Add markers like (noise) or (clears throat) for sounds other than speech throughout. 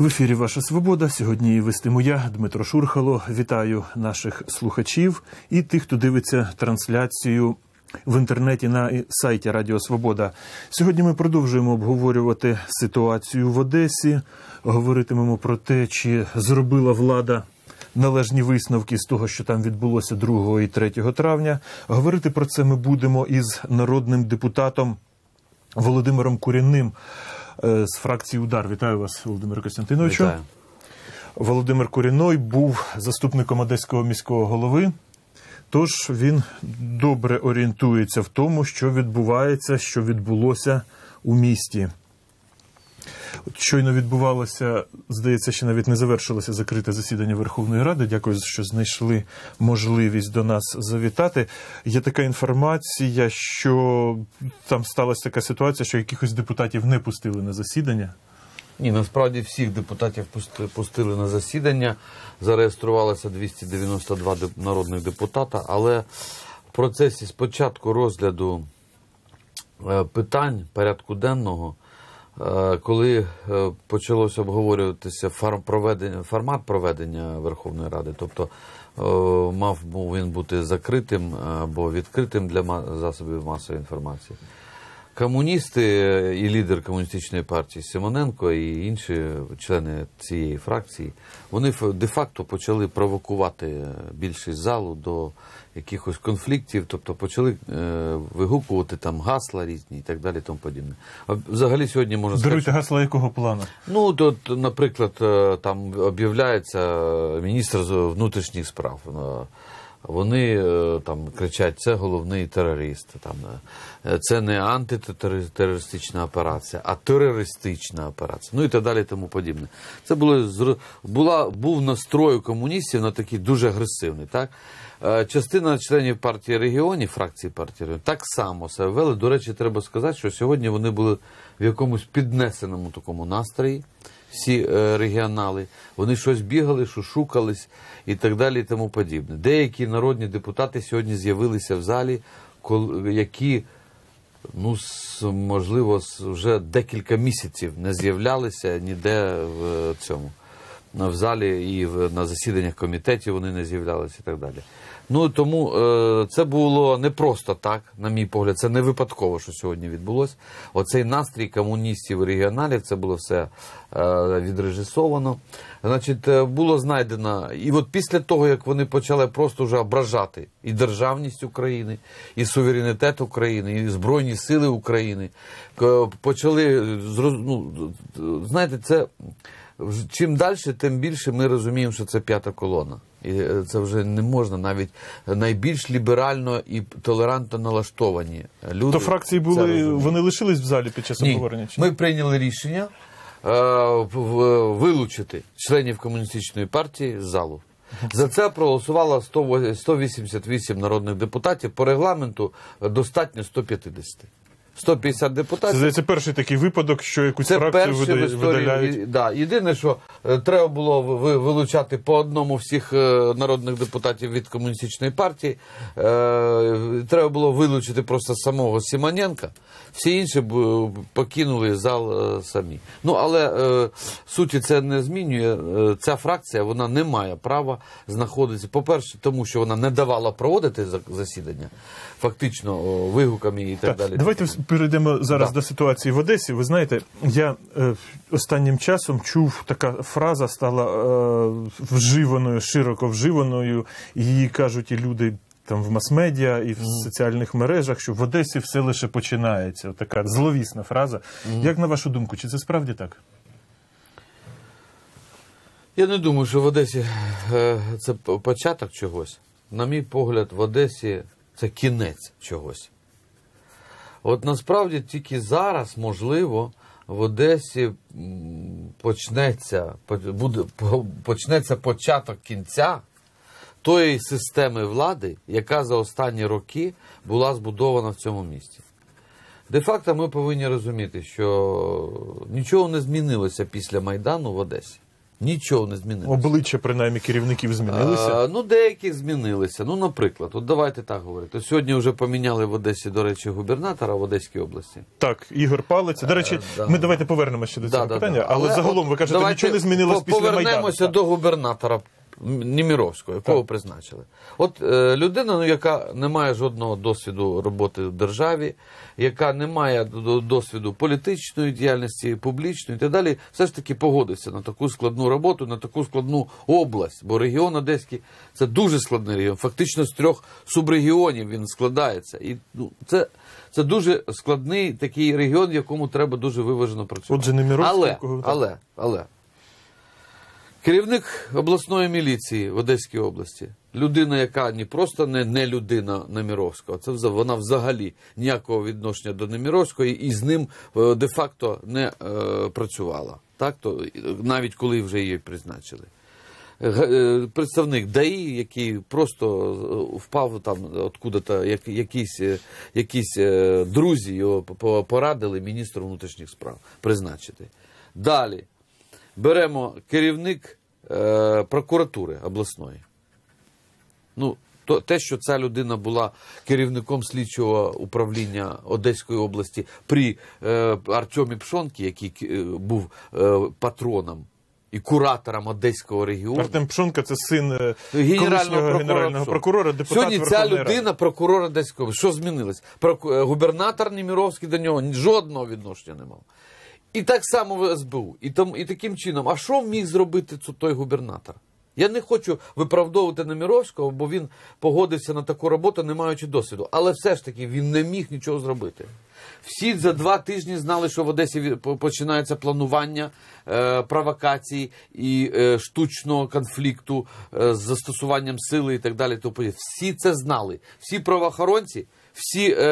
В ефірі Ваша Свобода. Сьогодні вестиму я, Дмитро Шурхало. Вітаю наших слухачів і тих, хто дивиться трансляцію в інтернеті на сайті Радіо Свобода. Сьогодні ми продовжуємо обговорювати ситуацію в Одесі. Говоритимемо про те, чи зробила влада. Належні висновки з того, що там відбулося 2 і 3 травня. Говорити про це ми будемо із народним депутатом Володимиром Курінним е, з фракції Удар. Вітаю вас, Володимир Костянтиновичу. Вітаю. Володимир Куріной був заступником одеського міського голови. Тож він добре орієнтується в тому, що відбувається, що відбулося у місті. От Щойно відбувалося, здається, ще навіть не завершилося закрите засідання Верховної Ради. Дякую, що знайшли можливість до нас завітати. Є така інформація, що там сталася така ситуація, що якихось депутатів не пустили на засідання. Ні, насправді всіх депутатів пусти- пустили на засідання. Зареєструвалося 292 деп- народних депутата, але в процесі спочатку розгляду е, питань порядку денного, коли е, почалося обговорюватися фарм проведення- формат проведення Верховної Ради, тобто е, мав він бути закритим або відкритим для засобів масової інформації. Комуністи і лідер комуністичної партії Симоненко і інші члени цієї фракції, вони де-факто почали провокувати більшість залу до якихось конфліктів, тобто почали е, вигукувати там гасла різні і так далі. Тому подібне. А взагалі сьогодні можна сказати, Даруйте гасла якого плану? Ну, тут, наприклад, е, там об'являється е, міністр внутрішніх справ. Вони е, там кричать, це головний терорист. Там, е, це не антитерористична операція, а терористична операція. Ну і так далі, тому подібне. Це було була, був настрой комуністів на такий дуже агресивний. Так? Е, Частина членів партії регіонів, фракції партії регіонів, так само себе вели. До речі, треба сказати, що сьогодні вони були в якомусь піднесеному такому настрої, всі е, регіонали. Вони щось бігали, шушукались і так далі, і тому подібне. Деякі народні депутати сьогодні з'явилися в залі, які ну, можливо, вже декілька місяців не з'являлися ніде в е, цьому. В залі і на засіданнях комітетів вони не з'являлися і так далі. Ну тому е, це було не просто так, на мій погляд, це не випадково, що сьогодні відбулося. Оцей настрій комуністів і регіоналів, це було все е, відрежисовано. Значить, е, було знайдено, і от після того, як вони почали просто вже ображати і державність України, і суверенітет України, і Збройні Сили України, почали ну, знаєте, це чим далі, тим більше ми розуміємо, що це п'ята колона. І е, це вже не можна навіть найбільш ліберально і толерантно налаштовані люди. То фракції були, вони лишились в залі під час Ні, обговорення? чи ми прийняли рішення е, вилучити членів комуністичної партії з залу. За це проголосувало 100 188 народних депутатів. По регламенту е, достатньо 150. 150 Це депутатів. здається перший такий випадок, що якусь Це фракцію перше в вида- історії. видаляють. і- Да. Єдине, що е, треба було ви- вилучати по одному всіх е, народних депутатів від комуністичної партії. Е, треба було вилучити просто самого Симоненка. Всі інші б покинули зал е, самі. Ну але е, суті це не змінює. Е, Ця фракція вона не має права знаходитися. По-перше, тому що вона не давала проводити за- засідання, фактично о, вигуками і так, Так, далі. давайте перейдемо зараз Да. до ситуації в Одесі. Ви знаєте, я е, останнім часом чув така фраза стала е, вживаною, широко вживаною. Її кажуть і люди там в мас-медіа і в соціальних мережах, що в Одесі все лише починається. Така зловісна фраза. Як на вашу думку, чи це справді так? Я не думаю, що в Одесі е, це початок чогось. На мій погляд, в Одесі це кінець чогось. От насправді тільки зараз, можливо, в Одесі почнеться, буде, почнеться початок кінця тої системи влади, яка за останні роки була збудована в цьому місті. Де-факто ми повинні розуміти, що нічого не змінилося після Майдану в Одесі. Нічого не змінилося. Обличчя, принаймні, керівників змінилися. А, ну, деякі змінилися. Ну, наприклад, от давайте так говорити. Сьогодні вже поміняли в Одесі, до речі, губернатора в Одеській області. Так, Ігор Палець. До речі, а, ми давайте повернемося ще до цього Да, да, питання, да. але, загалом ви кажете, нічого не змінилось після Майдану. Повернемося до губернатора Німіровського, якого Так. призначили. От е, людина, ну, яка не має жодного досвіду роботи в державі, яка не має до- досвіду політичної діяльності, публічної і так далі, все ж таки погодився на таку складну роботу, на таку складну область. Бо регіон Одеський це дуже складний регіон. Фактично з трьох субрегіонів він складається. І ну, це, це дуже складний такий регіон, в якому треба дуже виважено працювати. Отже, Немировський, але, але, але. Керівник обласної міліції в Одеській області, людина, яка не просто не, не людина Неміровського, це вона взагалі ніякого відношення до Неміровського і, з ним е, де-факто не е, працювала. Так, то, е, навіть коли вже її призначили. Е, Представник ДАІ, який просто впав там откуда-то, як, якісь, якісь друзі його по- по- порадили міністру внутрішніх справ призначити. Далі беремо керівник е, прокуратури обласної. Ну, то, те, що ця людина була керівником слідчого управління Одеської області при е, Артемі Пшонкі, який е, був е, патроном і куратором Одеського регіону. Артем Пшонка це син е, Генерального прокурора. генерального прокурора, депутат Сьогодні ця Верховної Ради. людина прокурор Одеської області. Що змінилось? Е, Губернатор Німіровський до нього жодного відношення не мав. І так само в СБУ. І, там, і таким чином, а що міг зробити той губернатор? Я не хочу виправдовувати Неміровського, бо він погодився на таку роботу, не маючи досвіду. Але все ж таки він не міг нічого зробити. Всі за два тижні знали, що в Одесі починається планування е, провокацій і е, штучного конфлікту е, з застосуванням сили і так далі. подібне. Всі це знали. Всі правоохоронці, всі е,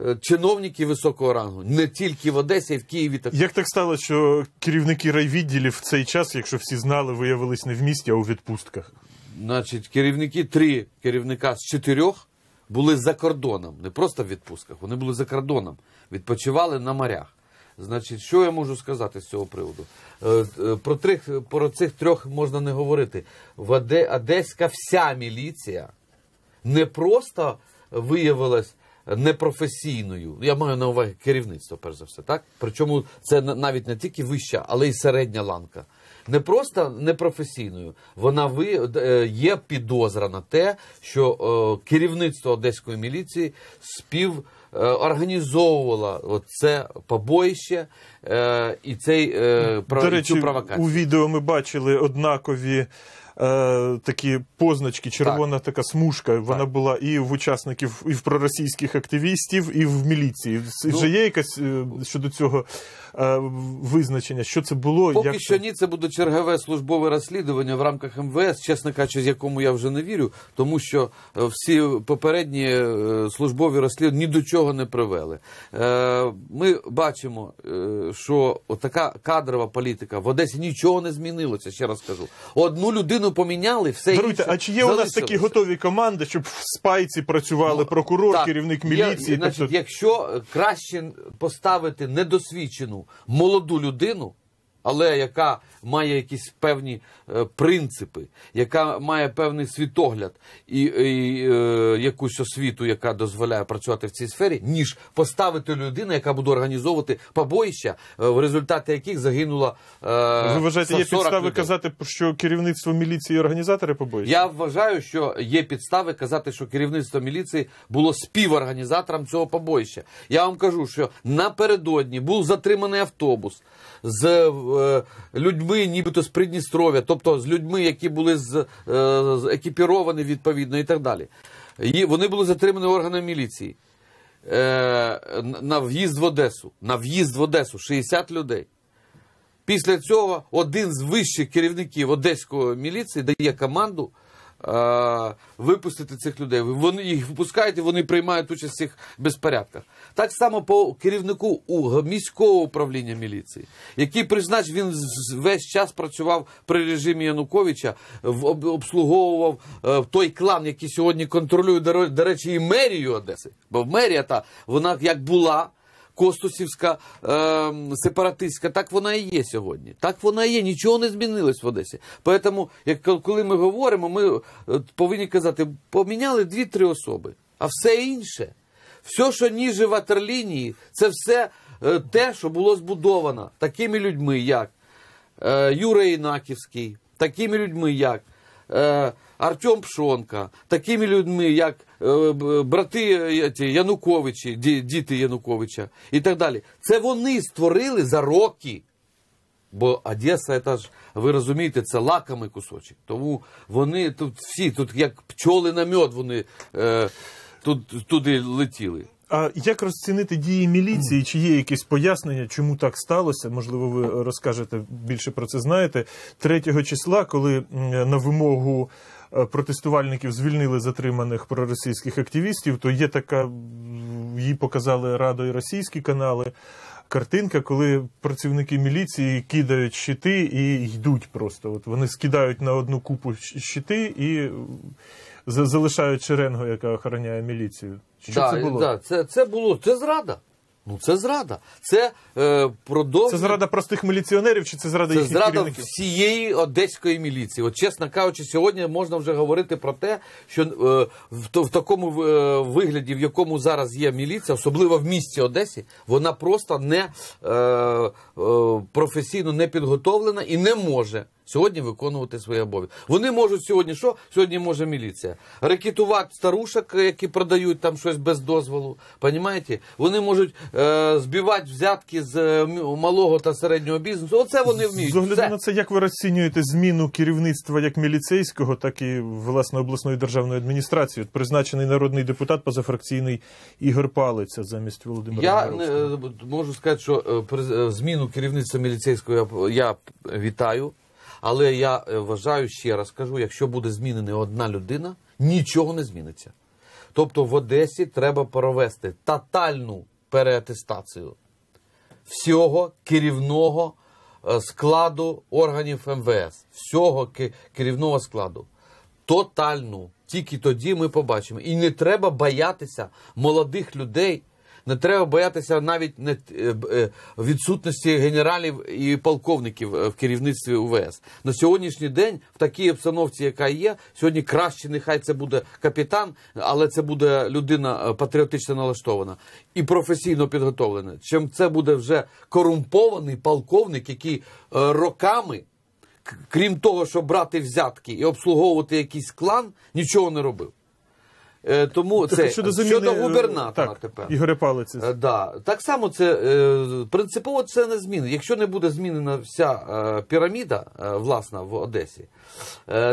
е, чиновники високого рангу, не тільки в Одесі, а й в Києві. Так Як так стало, що керівники райвідділів в цей час, якщо всі знали, виявились не в місті, а у відпустках? Значить, керівники, три керівника з чотирьох були за кордоном, не просто в відпустках, вони були за кордоном, відпочивали на морях. Значить, що я можу сказати з цього приводу? Е, е, Про, трих, про цих трьох можна не говорити. В Оде, Одеська вся міліція не просто виявилась непрофесійною. Я маю на увазі керівництво, перш за все, так? Причому це на- навіть не тільки вища, але й середня ланка. Не просто непрофесійною, вона ви, е, є підозра на те, що е, керівництво одеської міліції спів Організовувала це побоїще е, і цей е, До речі, цю провокацію. у відео ми бачили однакові е, такі позначки, червона така смужка. Вона була і в учасників, і в проросійських активістів, і в міліції. Ну, Вже є якась е, щодо цього е, визначення, що це було? Поки як що це? ні, це буде чергове службове розслідування в рамках МВС, чесно кажучи, з якому я вже не вірю, тому що е, всі попередні е, службові розслідування ні до чого не привели. Е, Ми бачимо, що така кадрова політика в Одесі нічого не змінилося, ще раз кажу. Одну людину поміняли, все Даруйте, інше а чи є у нас такі готові команди, щоб в спайці працювали Ну, прокурор, так, керівник міліції? значить, тобто- якщо краще поставити недосвідчену молоду людину, але яка має якісь певні е, принципи, яка має певний світогляд і, і е, якусь освіту, яка дозволяє працювати в цій сфері, ніж поставити людину, яка буде організовувати побоїща, е, в результаті яких загинуло е, Ви вважаєте, є підстави людей. казати, що керівництво міліції і організатори побоїться? Я вважаю, що є підстави казати, що керівництво міліції було співорганізатором цього побоїща. Я вам кажу, що напередодні був затриманий автобус з е, людьми, нібито з Придністров'я, тобто з людьми, які були з, е, з- екіпіровані відповідно і так далі. І вони були затримані органами міліції. Е, на в'їзд в Одесу. На в'їзд в Одесу 60 людей. Після цього один з вищих керівників одеської міліції дає команду е, випустити цих людей. Вони їх випускають і вони приймають участь в цих безпорядках. Так само по керівнику міського управління міліції, який признач, він весь час працював при режимі Януковича, обслуговував е, той клан, який сьогодні контролює, до речі, і мерію Одеси. Бо мерія та вона як була Костусівська е, сепаратистська, так вона і є сьогодні. Так вона і є. Нічого не змінилось в Одесі. Тому, коли ми говоримо, ми е, повинні казати, поміняли дві-три особи, а все інше. Все, що ніже ватерлінії, це все е, те, що було збудовано такими людьми, як е, Юра Інаківський, такими людьми, як е, Артем Пшонка, такими людьми, як брати е, Януковичі, діти Януковича і так далі. Це вони створили за роки. Бо Одеса, це ж, ви розумієте, це лакомий кусочок. Тому вони тут всі, тут як пчоли на мед, вони е, тут, туди летіли. А як розцінити дії міліції? Чи є якісь пояснення, чому так сталося? Можливо, ви розкажете більше про це знаєте. 3 числа, коли на вимогу е, протестувальників звільнили затриманих проросійських активістів, то є така, її показали радо і російські канали. Картинка, коли працівники міліції кидають щити і йдуть просто. От вони скидають на одну купу щити і залишають шеренгу, яка охороняє міліцію. Що да, це було? Да, це, це було, це зрада. Ну це зрада. Це е, продовження. Це зрада простих міліціонерів чи це зрада Це їхніх зрада керівників? всієї одеської міліції. От чесно кажучи, сьогодні можна вже говорити про те, що е, в, в такому е, вигляді, в якому зараз є міліція, особливо в місті Одесі, вона просто не е, е, професійно не підготовлена і не може. Сьогодні виконувати свої обов'язки. Вони можуть сьогодні що? Сьогодні може міліція. Рекетувати старушок, які продають там щось без дозволу. Понімаєте? Вони можуть е, збивати взятки з е, малого та середнього бізнесу. Оце вони вміють. З огляду на це, як ви розцінюєте зміну керівництва як міліцейського, так і власне обласної державної адміністрації? От призначений народний депутат позафракційний Ігор Палиця замість Володимира Я не, можу сказати, що е, е, зміну керівництва міліцейського я, я вітаю, але я е, вважаю ще раз кажу, якщо буде змінена одна людина, нічого не зміниться. Тобто в Одесі треба провести тотальну переатестацію всього керівного е, складу органів МВС, всього керівного складу. Тотальну. Тільки тоді ми побачимо. І не треба боятися молодих людей. Не треба боятися навіть не, е, е, відсутності генералів і полковників е, в керівництві УВС. На сьогоднішній день, в такій обстановці, яка є, сьогодні краще нехай це буде капітан, але це буде людина патріотично налаштована і професійно підготовлена. Чим це буде вже корумпований полковник, який роками крім того, щоб брати взятки і обслуговувати якийсь клан, нічого не робив. Е, тому це щодо, заміни, щодо е, губернатора так, тепер. Ігоря Палиці. Е, Да. Так само це принципово це не зміни. Якщо не буде змінена вся піраміда власна в Одесі,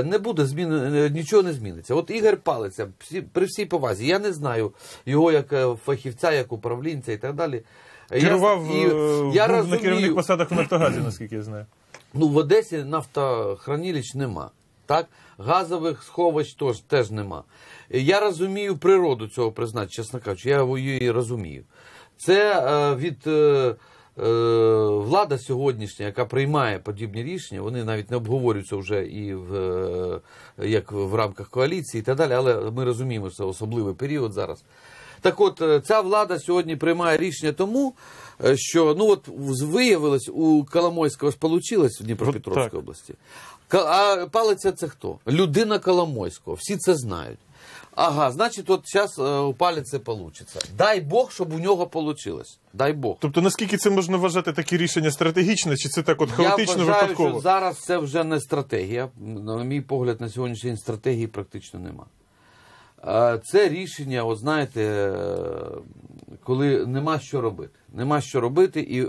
не буде зміни, нічого не зміниться. От Ігор Палиця, при всій повазі, я не знаю його як фахівця, як управлінця і так далі. Керував я, і, я на розумію, керівних посадах в Нафтогазі, наскільки я знаю. Ну, в Одесі нафтохранилищ нема. Так? Газових сховищ теж, теж нема. Я розумію природу цього призначення, чесно кажучи, я її розумію. Це е, від е, е, влада сьогоднішня, яка приймає подібні рішення, вони навіть не обговорюються вже і в, е, як в рамках коаліції і так далі, але ми розуміємо, що це особливий період зараз. Так от, е, ця влада сьогодні приймає рішення тому, е, що ну от виявилось, у Коломойського ж получилось в Дніпропетровській області. А палиця це хто? Людина Коломойського. Всі це знають. Ага, значить, от зараз у палиці вийде. Дай Бог, щоб у нього вийшло. Дай Бог. Тобто, наскільки це можна вважати такі рішення стратегічне, чи це так от хаотично, Я вважаю, випадково? що зараз це вже не стратегія. На мій погляд, на сьогоднішній день стратегії практично нема. Е, Це рішення, от знаєте, е, коли нема що робити. Нема що робити, і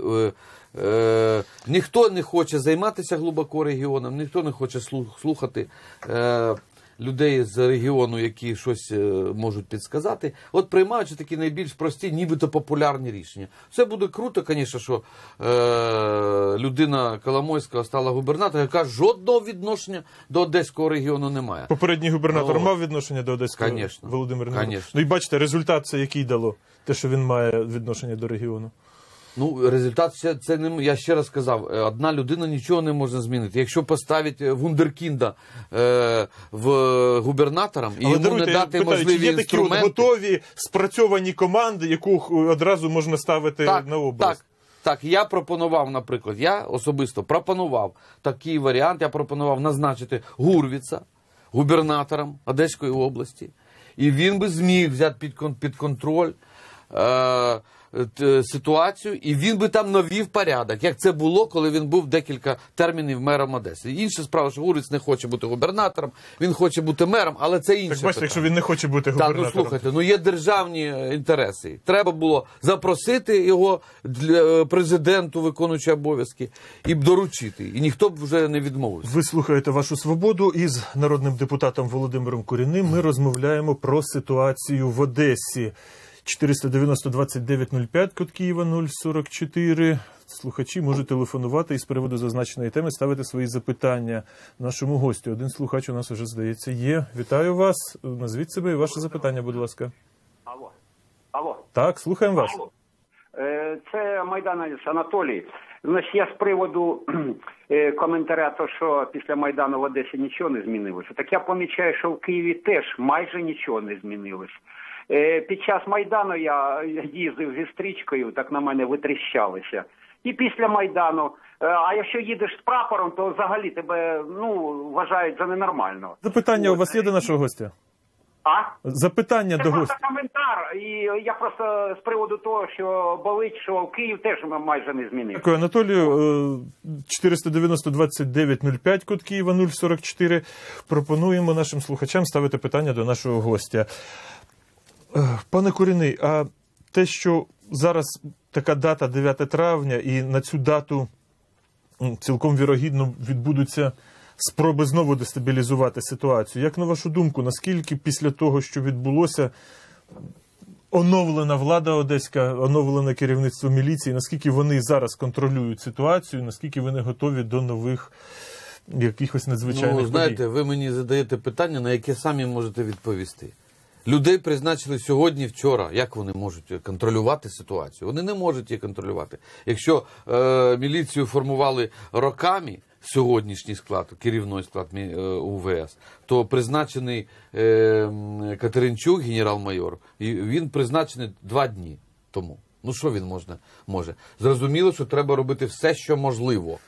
е, ніхто не хоче займатися глибоко регіоном, ніхто не хоче слух- слухати е, людей з регіону, які щось е, можуть підсказати. От приймаючи такі найбільш прості, нібито популярні рішення. Все буде круто, звісно, що е, людина Коломойська стала губернатором, яка жодного відношення до одеського регіону не має. Попередній губернатор О. мав відношення до Одеського Конечно. Володимир Конечно. Ну і бачите, результат це який дало, те, що він має відношення до регіону. Ну, результат ще це не я ще раз сказав. е, Одна людина нічого не може змінити. Якщо поставить е, вундеркінда е, в губернатором і Але йому даруйте, не дати питаю, чи є такі от інструменти, готові спрацьовані команди, яку одразу можна ставити так, на область? так, так, я пропонував, наприклад, я особисто пропонував такий варіант. Я пропонував назначити Гурвіца губернатором Одеської області, і він би зміг взяти під, кон- під контроль. Е, ситуацію, і він би там навів порядок, як це було, коли він був декілька термінів мером Одеси. Інша справа, що Гурвіц не хоче бути губернатором, він хоче бути мером, але це інше. Так бачите, питання. якщо він не хоче бути Так, ну слухайте, ну є державні е, інтереси. Треба було запросити його для е, президенту, виконуючи обов'язки, і б доручити. І ніхто б вже не відмовився. Ви слухаєте вашу свободу із народним депутатом Володимиром Куріним. Ми розмовляємо про ситуацію в Одесі. 490 2905, код Києва 044. Слухачі можуть телефонувати і з приводу зазначеної теми ставити свої запитання нашому гостю. Один слухач у нас уже здається є. Вітаю вас. Назвіть себе і ваше запитання, будь ласка. Алло. Алло. Так, слухаємо вас. Алло. Е, Це Майдановець Анатолій. Значить, я з приводу (clears throat) е, коментаря, то що після Майдану в Одесі нічого не змінилося. Так я помічаю, що в Києві теж майже нічого не змінилось. Е, Під час Майдану я їздив зі стрічкою, так на мене витріщалися. І після Майдану. Е, А якщо їдеш з прапором, то взагалі тебе ну вважають за ненормального. Запитання у вас є до нашого гостя? А? Запитання Це до гостя. коментар. І я просто з приводу того, що болить, що Київ теж майже не змінив. Дякую, Анатолію. Е, 490 2905, код Києва 044. Пропонуємо нашим слухачам ставити питання до нашого гостя. Е, Пане Куріний, а те, що зараз така дата 9 травня, і на цю дату цілком вірогідно відбудуться спроби знову дестабілізувати ситуацію. Як на вашу думку, наскільки після того, що відбулося, оновлена влада одеська, оновлене керівництво міліції, наскільки вони зараз контролюють ситуацію, наскільки вони готові до нових якихось надзвичайних Ну, знаєте, подій? ви мені задаєте питання, на яке самі можете відповісти. Людей призначили сьогодні, вчора. Як вони можуть контролювати ситуацію? Вони не можуть її контролювати. Якщо е, міліцію формували роками сьогоднішній склад, керівний склад е, УВС, то призначений е, Катеринчук, генерал-майор, він призначений два дні тому. Ну що він можна, може? Зрозуміло, що треба робити все, що можливо.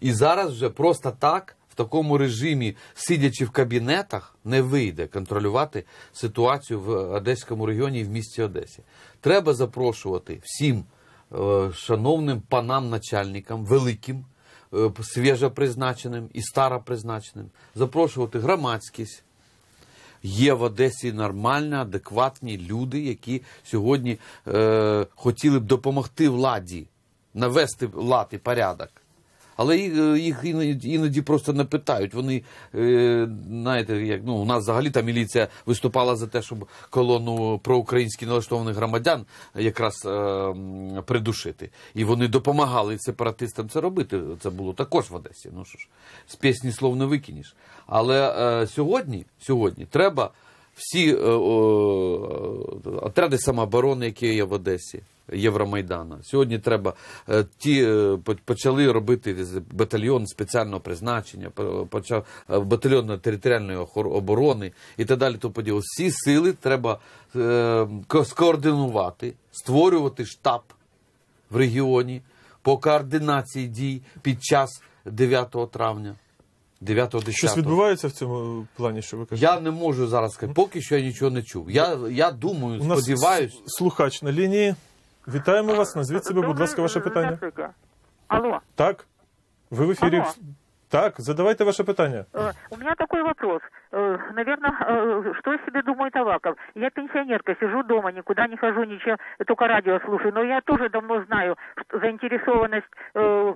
І зараз вже просто так, такому режимі, сидячи в кабінетах, не вийде контролювати ситуацію в Одеському регіоні і в місті Одесі. Треба запрошувати всім е, шановним панам начальникам, великим, е, свіжопризначеним і старопризначеним, запрошувати громадськість. Є в Одесі нормальні, адекватні люди, які сьогодні е, хотіли б допомогти владі навести лад і порядок. Але їх, е, іноді, просто не питають. Вони, е, знаєте, як ну, у нас взагалі та міліція виступала за те, щоб колону проукраїнськи налаштованих громадян якраз е, придушити. І вони допомагали сепаратистам це робити. Це було також в Одесі. Ну що ж, з пісні слов не викинеш. Але е, сьогодні, сьогодні треба всі е, о, отряди самооборони, які є в Одесі, Євромайдана. Сьогодні треба е, ті е, почали робити батальйон спеціального призначення, почав е, батальйон територіальної оборони і так далі. То поділо. Всі сили треба скоординувати, створювати штаб в регіоні по координації дій під час 9 травня. 9-10. Щось відбувається в цьому плані, що ви кажете? Я не можу зараз сказати, поки що я нічого не чув. Я, я думаю, У нас сподіваюсь. слухач на лінії. Вітаємо вас. Назвіть себе, будь ласка, ваше питання. Алло, Так? Ви в ефірі. Алло. Так, задавайте ваше питання. э, у меня такой вопрос. Наверное, что о себе думает Аваков? Я пенсионерка, сижу дома, никуда не хожу, ничего, только радио слушаю. Но я тоже давно знаю что заинтересованность э, пророс-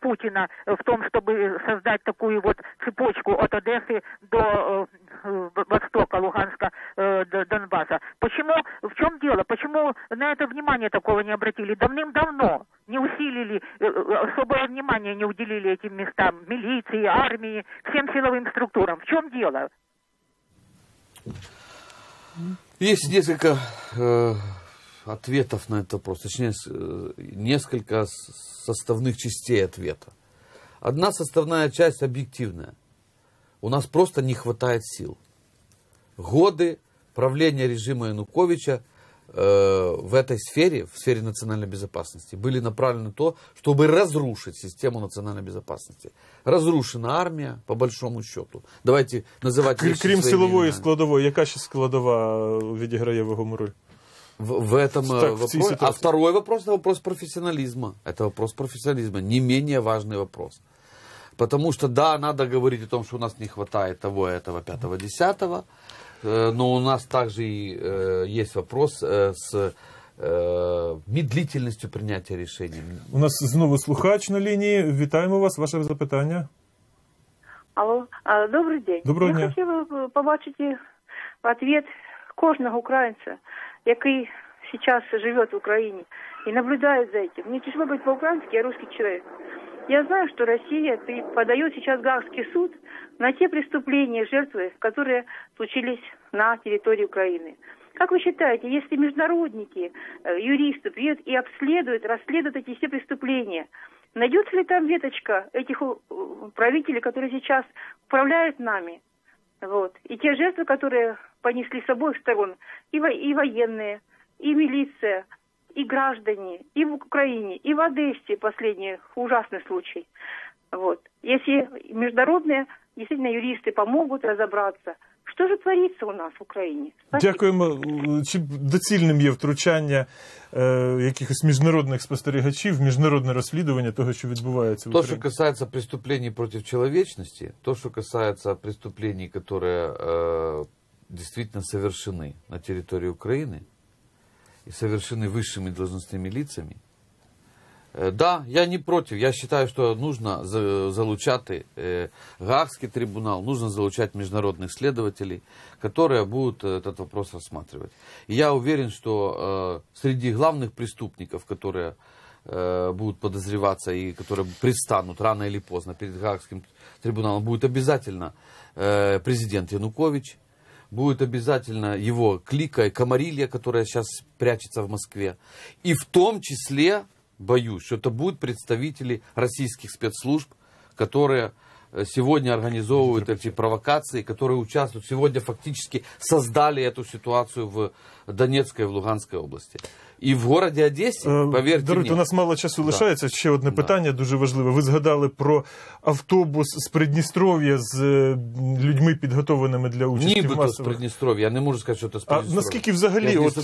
Путина в том, чтобы создать такую вот цепочку от Одессы до э, э, Востока, Луганска, э, до Донбасса. Почему, в чем дело? Почему на это внимание такого не обратили? Давным-давно не усилили, э, э, особое внимание не уделили этим местам, милиции, армии, всем силовым структурам. В чем дело? Есть несколько э, ответов на этот вопрос, точнее, с- э, несколько с- составных частей ответа. Одна составная часть объективная. У нас просто не хватает сил. Годы правления режима Януковича э, в этой сфере, в сфере национальной безопасности, были направлены на то, чтобы разрушить систему национальной безопасности. Разрушена армия, по большому счету. Давайте называть Крім, вещи крім своими силової именами. складової, яка ще складова відіграє вагому роль? В, в этом э, Так, в вопросе. этой А ситуации. второй вопрос это вопрос профессионализма. Это вопрос профессионализма, не менее важный вопрос. Потому что, да, надо говорить о том, что у нас не хватает того, этого, пятого, десятого, э, но у нас также и э, есть вопрос э, с э, медлительностью принятия решений. У нас знову слухач на лінії. Вітаємо вас. Ваше запитання. Алло, а, добрий день. Доброго Я дня. хотіла б побачити ответ кожного українця, який сейчас живет в Украине и наблюдает за этим. Мне тяжело быть по-украински, я русский человек. Я знаю, что Россия подает сейчас Гаагский суд на те преступления, жертвы, которые случились на территории Украины. Как вы считаете, если международники, э, юристы приедут и обследуют, расследуют эти все преступления, найдется ли там веточка этих э, правителей, которые сейчас управляют нами? Вот. И те жертвы, которые понесли с обоих сторон, и, во- и военные, и милиция, и граждане, и в Украине, и в Одессе последний ужасный случай. Вот. Если международные действительно юристы помогут разобраться, что же творится у нас в Украине? Спасибо. Дякуємо. Чи доцільним є втручання е, якихось міжнародних спостерігачів, міжнародне розслідування того, що відбувається в То, что Україні? касается преступлений против человечности, то, что касается преступлений, которые э, действительно совершены на территории Украины и совершены высшими должностными лицами, э, да, я не против. Я считаю, что нужно за- залучати э, Гаагский трибунал, нужно залучать международных следователей, которые будут э, этот вопрос рассматривать. И я уверен, что среди главных преступников, которые будут подозреваться и которые предстанут рано или поздно перед Гаагским трибуналом, будет обязательно президент Янукович, будет обязательно его клика и Комарилья, которая сейчас прячется в Москве. И в том числе, боюсь, что это будут представители российских спецслужб, которые э, сегодня организовывают эти провокации, которые участвуют, сегодня фактически создали эту ситуацию в Донецкой и в Луганской области. И в городе Одессе, Е, поверьте Даруйте, у нас мало часу лишається. Ще одне питання дуже важливе. Ви згадали про автобус з Придністров'я з е, людьми, підготованими для участі в нібито з. Придністров'я, я не можу сказати, що це з А наскільки взагалі от,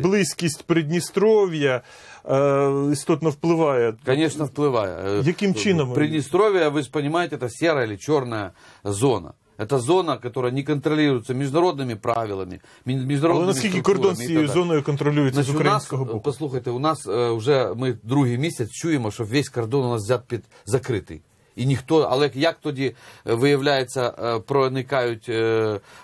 близькість Придністров'я е, істотно впливає? Конечно, впливає. Е, Яким чином? Приднестровье, вы же понимаете, это серая или черная зона. Это зона, которая не контролируется международными правилами, ми- международными Але наскільки структурами кордон з і цією так далі. зоною контролюється з Значить, у нас, українського боку? послухайте, у нас е, вже ми другий місяць чуємо, що весь кордон у нас взят під закритий. І ніхто, але як тоді е, виявляється, е, проникають е,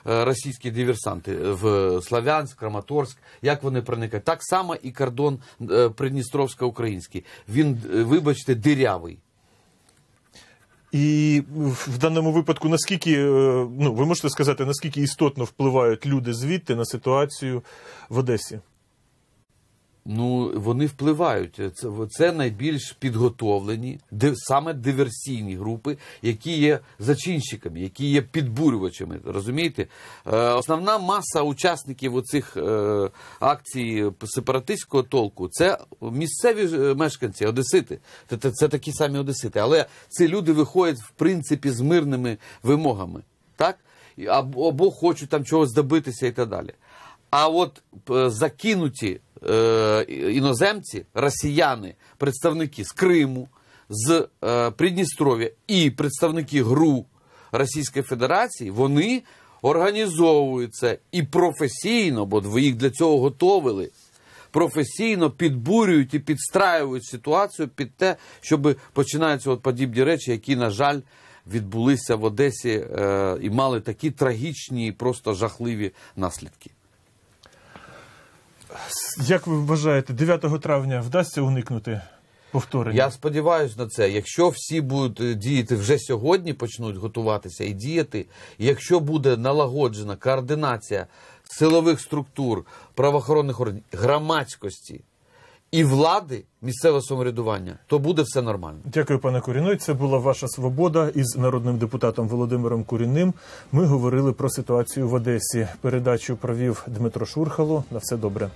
е, російські диверсанти в Славянськ, Краматорськ, як вони проникають? Так само і кордон е, Придністровсько-український. Він, е, вибачте, дирявий. І в даному випадку, наскільки е, ну ви можете сказати, наскільки істотно впливають люди звідти на ситуацію в Одесі? Ну, вони впливають. Це, це найбільш підготовлені, саме диверсійні групи, які є зачинщиками, які є підбурювачами. Розумієте? Е, основна маса учасників оцих е, акцій сепаратистського толку це місцеві е, мешканці, одесити. Це, це, це такі самі одесити. Але ці люди виходять в принципі з мирними вимогами. Так? Або хочуть там чогось добитися і так далі. А от е, закинуті е, іноземці, росіяни, представники з Криму, з е, Придністров'я і представники ГРУ Російської Федерації, вони організовуються і професійно, бо ви їх для цього готовили. Професійно підбурюють і підстраюють ситуацію під те, щоб починаються от подібні речі, які, на жаль, відбулися в Одесі е, і мали такі трагічні, просто жахливі наслідки. Як ви вважаєте, 9 травня вдасться уникнути повторення. Я сподіваюся на це. Якщо всі будуть е, діяти вже сьогодні, почнуть готуватися і діяти, якщо буде налагоджена координація силових структур, правоохоронних органів, громадськості і влади місцевого самоврядування, то буде все нормально. Дякую, пане Куріной. Це була ваша свобода із народним депутатом Володимиром Куріним. Ми говорили про ситуацію в Одесі. Передачу провів Дмитро Шурхало. На все добре.